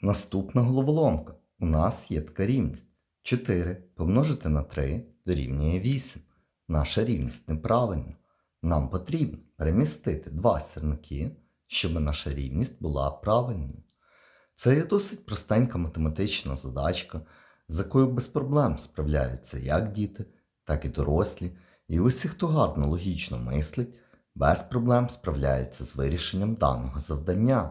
Наступна головоломка. У нас є така рівність. 4 помножити на 3 дорівнює 8. Наша рівність неправильна. Нам потрібно перемістити два сірники, щоб наша рівність була правильною. Це є досить простенька математична задачка, з якою без проблем справляються як діти, так і дорослі, і усі, хто гарно логічно мислить, без проблем справляється з вирішенням даного завдання.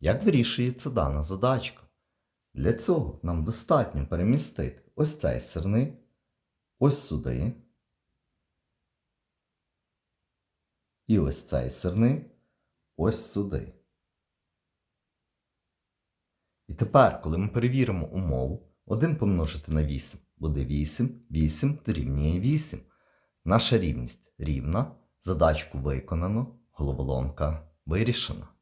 Як вирішується дана задачка? Для цього нам достатньо перемістити ось цей сирник, ось сюди. І ось цей сирник ось сюди. І тепер, коли ми перевіримо умову, 1 помножити на 8 буде 8, 8 дорівнює 8. Наша рівність рівна, задачку виконано, головоломка вирішена.